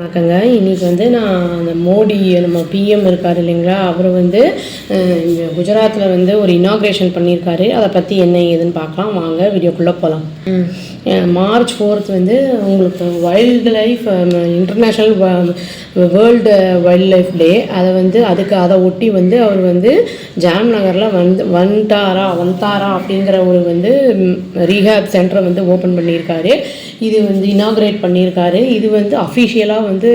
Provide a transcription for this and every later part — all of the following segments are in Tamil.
வணக்கங்க. இன்னைக்கு வந்து நான் அந்த மோடி நம்ம பிஎம் இருக்கார் இல்லைங்களா அவர் வந்து குஜராத்தில் வந்து ஒரு இனாக்ரேஷன் பண்ணியிருக்காரு. அதை பற்றி என்ன ஏதுன்னு பார்க்கலாம். வாங்க வீடியோக்குள்ளே போகலாம் மார்ச் ஃபோர்த் வந்து உங்களுக்கு wild life international world wild life day அதை வந்து அதுக்கு அதை ஒட்டி வந்து அவர் வந்து ஜாம் நகரில் வந்து வந்தாரா வந்தாரா அப்படிங்கிற ஒரு வந்து ரீஹேப் சென்டரை வந்து ஓப்பன் பண்ணியிருக்காரு. இது வந்து இனாக்ரேட் பண்ணியிருக்காரு. இது வந்து அஃபிஷியலாக வந்து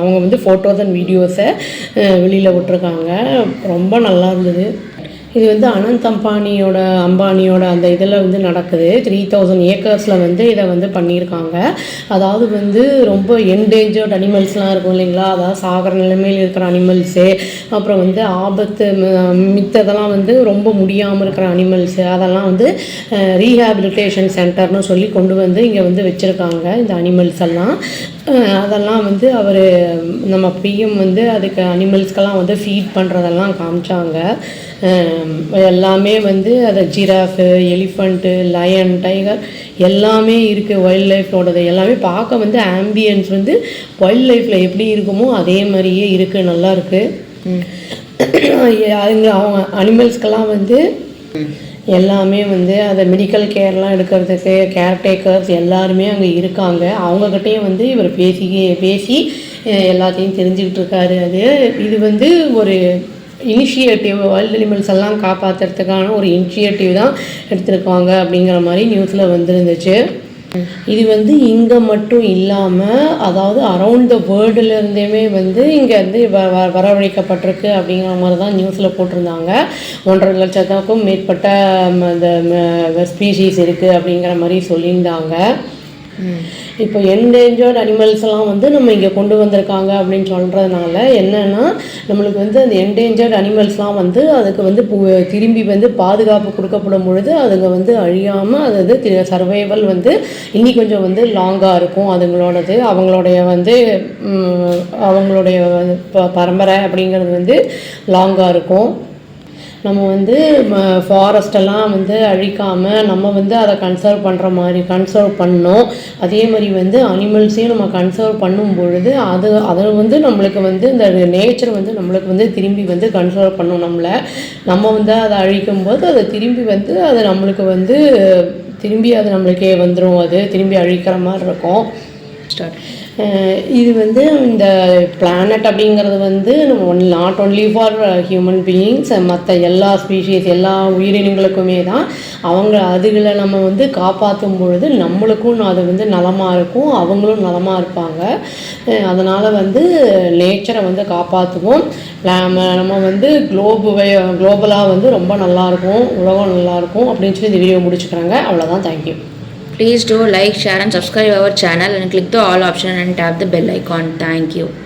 அவங்க வந்து ஃபோட்டோஸ் அண்ட் வீடியோஸை வெளியில் விட்ருக்காங்க ரொம்ப நல்லா இருந்தது. இது வந்து அனந்த் அம்பானியோட அம்பானியோட அந்த இதில் வந்து நடக்குது. த்ரீ தௌசண்ட் ஏக்கர்ஸில் வந்து இதை வந்து பண்ணியிருக்காங்க. அதாவது வந்து ரொம்ப என்டேஞ்சர்ட் அனிமல்ஸ்லாம் இருக்கும் இல்லைங்களா? அதாவது சாகர நிலைமையில் இருக்கிற அனிமல்ஸு அப்புறம் வந்து ஆபத்து மித்ததெல்லாம் வந்து ரொம்ப முடியாமல் இருக்கிற அனிமல்ஸு அதெல்லாம் வந்து ரீஹாபிலிட்டேஷன் சென்டர்னு சொல்லி கொண்டு வந்து இங்கே வந்து வச்சுருக்காங்க இந்த அனிமல்ஸ் எல்லாம். அதெல்லாம் வந்து அவர் நம்ம பிஎம் வந்து அதுக்கு அனிமல்ஸ்க்கெல்லாம் வந்து ஃபீட் பண்ணுறதெல்லாம் காமிச்சாங்க. எல்லாமே வந்து அது ஜிராஃபு எலிஃபண்ட்டு லயன் டைகர் எல்லாமே இருக்குது வைல்ட் லைஃபோடது எல்லாமே பார்க்க வந்து ஆம்பியன்ஸ் வந்து வைல்ட் லைஃப்பில் எப்படி இருக்குமோ அதே மாதிரியே இருக்குது நல்லா இருக்குது அதுங்க அவங்க அனிமல்ஸ்க்கெல்லாம் வந்து எல்லாமே வந்து அதை மெடிக்கல் கேர்லாம் எடுக்கிறதுக்கு கேர்டேக்கர்ஸ் எல்லாருமே அங்கே இருக்காங்க. அவங்கக்கிட்டேயும் வந்து இவர் பேசி பேசி எல்லாத்தையும் தெரிஞ்சுக்கிட்டு இருக்காரு. அது இது வந்து ஒரு இனிஷியேட்டிவ் வைல்ட் அனிமல்ஸ் எல்லாம் காப்பாற்றுறதுக்கான ஒரு இனிஷியேட்டிவ் தான் எடுத்திருக்காங்க அப்படிங்கிற மாதிரி நியூஸில் வந்துருந்துச்சு. இது வந்து இங்கே மட்டும் இல்லாமல் அதாவது அரவுண்ட் த வேர்ல்டுலேருந்தேமே வந்து இங்கே வந்து வ- வ- வரவழைக்கப்பட்டிருக்கு அப்படிங்கிற மாதிரி தான் நியூஸில் போட்டிருந்தாங்க. ஒன்றரை லட்சத்துக்கும் மேற்பட்ட அந்த இந்த ஸ்பீஷீஸ் இருக்குது அப்படிங்கிற மாதிரி சொல்லியிருந்தாங்க. இப்போ என்டேஞ்சர்ட் அனிமல்ஸ் எல்லாம் வந்து நம்ம இங்கே கொண்டு வந்திருக்காங்க அப்படின்னு சொல்கிறதுனால என்னன்னா நம்மளுக்கு வந்து அந்த என்டேஞ்சர்ட் அனிமல்ஸ்லாம் வந்து அதுக்கு வந்து பு- திரும்பி வந்து பாதுகாப்பு கொடுக்கப்படும் பொழுது அதுங்க வந்து அழியாமல் அது வந்து சர்வைவல் வந்து இன்னி கொஞ்சம் வந்து லாங்காக இருக்கும். அதுங்களோடது அவங்களுடைய வந்து அவங்களுடைய ப- பரம்பரை அப்படிங்கிறது வந்து லாங்காக இருக்கும். நம்ம வந்து ஃபாரஸ்டெல்லாம் வந்து அழிக்காமல் நம்ம வந்து அதை கன்சர்வ் பண்ணுற மாதிரி கன்சர்வ் பண்ணோம். அதே மாதிரி வந்து அனிமல்ஸையும் நம்ம கன்சர்வ் பண்ணும் பொழுது அது அதை வந்து நம்மளுக்கு வந்து இந்த நேச்சர் வந்து நம்மளுக்கு வந்து திரும்பி வந்து கன்சர்வ் பண்ணும் நம்மளை. நம்ம வந்து அதை அழிக்கும் போது அதை திரும்பி வந்து அது நம்மளுக்கு வந்து திரும்பி அது நம்மளுக்கே வந்துடும் அது திரும்பி அழிக்கிற மாதிரி இருக்கும். ஸ்டார்ட் இது வந்து இந்த பிளானட் அப்படிங்கிறது வந்து நம்ம one not only for human beings மற்ற எல்லா ஸ்பீஷீஸ் எல்லா உயிரினங்களுக்குமே தான். அவங்க அதுகளை நம்ம வந்து காப்பாற்றும் பொழுது நம்மளுக்கும் அது வந்து நலமாக இருக்கும் அவங்களும் நலமாக இருப்பாங்க. அதனால் வந்து நேச்சரை வந்து காப்பாற்றுவோம் நம்ம நம்ம வந்து குளோபு குளோபலாக வந்து ரொம்ப நல்லாயிருக்கும் உலகம் நல்லாயிருக்கும் அப்படின்னு சொல்லி இந்த வீடியோ முடிச்சுக்கிறாங்க. அவ்வளோதான் thank you Please do like, share and subscribe our channel and click the all option and tap the bell icon. Thank you.